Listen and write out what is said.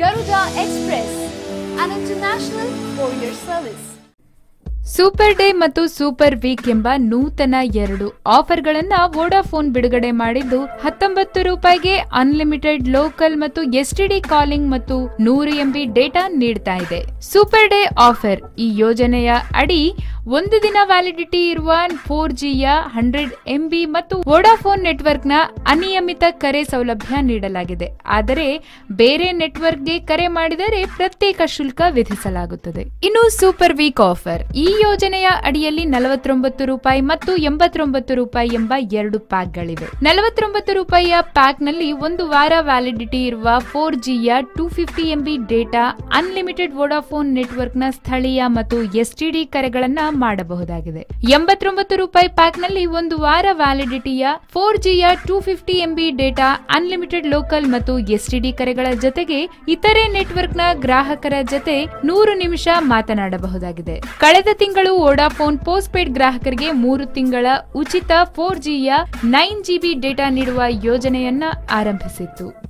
Garuda Express, an international courier service. Super day ಮತ್ತು super week ಎಂಬ ನೂತನ ಎರಡು ಆಫರ್ಗಳನ್ನ ವೋಡಾಫೋನ್ ಬಿಡುಗಡೆ ಮಾಡಿದ್ದು ಹತ್ತೊಂಬತ್ತು ರೂಪಾಯಿಗೆ ಅನ್ಲಿಮಿಟೆಡ್ ಲೋಕಲ್ ಮತ್ತು ಎಸ್ಟಿಡಿ ಕಾಲಿಂಗ್ ಮತ್ತು ನೂರು ಎಂಬಿ ಡೇಟಾ ನೀಡ್ತಾ ಇದೆ ಸೂಪರ್ ಡೇ ಆಫರ್ ಈ ಯೋಜನೆಯ ಅಡಿ ಒಂದು ದಿನ ವ್ಯಾಲಿಡಿಟಿ ಇರುವ ಫೋರ್ ಜಿಯ ಹಂಡ್ರೆಡ್ ಎಂಬಿ ಮತ್ತು ವೋಡಾಫೋನ್ ನೆಟ್ವರ್ಕ್ನ ಅನಿಯಮಿತ ಕರೆ ಸೌಲಭ್ಯ ನೀಡಲಾಗಿದೆ. ಆದರೆ ಬೇರೆ ನೆಟ್ವರ್ಕ್ಗೆ ಕರೆ ಮಾಡಿದರೆ ಪ್ರತ್ಯೇಕ ಶುಲ್ಕ ವಿಧಿಸಲಾಗುತ್ತದೆ. ಇನ್ನು ಸೂಪರ್ ವೀಕ್ ಆಫರ್ ಈ ಯೋಜನೆಯ ಅಡಿಯಲ್ಲಿ ನಲವತ್ತೊಂಬತ್ತು ರೂಪಾಯಿ ಮತ್ತು ಎಂಬತ್ತೊಂಬತ್ತು ರೂಪಾಯಿ ಎಂಬ ಎರಡು ಪ್ಯಾಕ್ಗಳಿವೆ. ನಲವತ್ತೊಂಬತ್ತು ರೂಪಾಯಿಯ ಪ್ಯಾಕ್ನಲ್ಲಿ ಒಂದು ವಾರ ವ್ಯಾಲಿಡಿಟಿ ಇರುವ four ಜಿಯ two fifty MB data unlimited Vodafone ನೆಟ್ವರ್ಕ್ನ ಸ್ಥಳೀಯ ಮತ್ತು ಎಸ್ಟಿಡಿ ಕರೆಗಳನ್ನ ಮಾಡಬಹುದಾಗಿದೆ. ಎಂಬತ್ತೊಂಬತ್ತು ರೂಪಾಯಿ ಪ್ಯಾಕ್ನಲ್ಲಿ ಒಂದು ವಾರ ವ್ಯಾಲಿಡಿಟಿಯ four ಜಿಯ two fifty MB data, unlimited local ಮತ್ತು ಎಸ್ಟಿಡಿ ಕರೆಗಳ ಜೊತೆಗೆ ಇತರೆ ನ ಗ್ರಾಹಕರ ಜೊತೆ ನೂರು ನಿಮಿಷ ಮಾತನಾಡಬಹುದಾಗಿದೆ. ಕಳೆದ ತಿಂಗಳು ವೋಡಾಫೋನ್ ಪೋಸ್ಟ್ ಪೇಡ್ ಗ್ರಾಹಕರಿಗೆ ಮೂರು ತಿಂಗಳ ಉಚಿತ ಫೋರ್ ಜಿಯ ನೈನ್ ಜಿಬಿ ಡೇಟಾ ನೀಡುವ ಯೋಜನೆಯನ್ನ ಆರಂಭಿಸಿತ್ತು.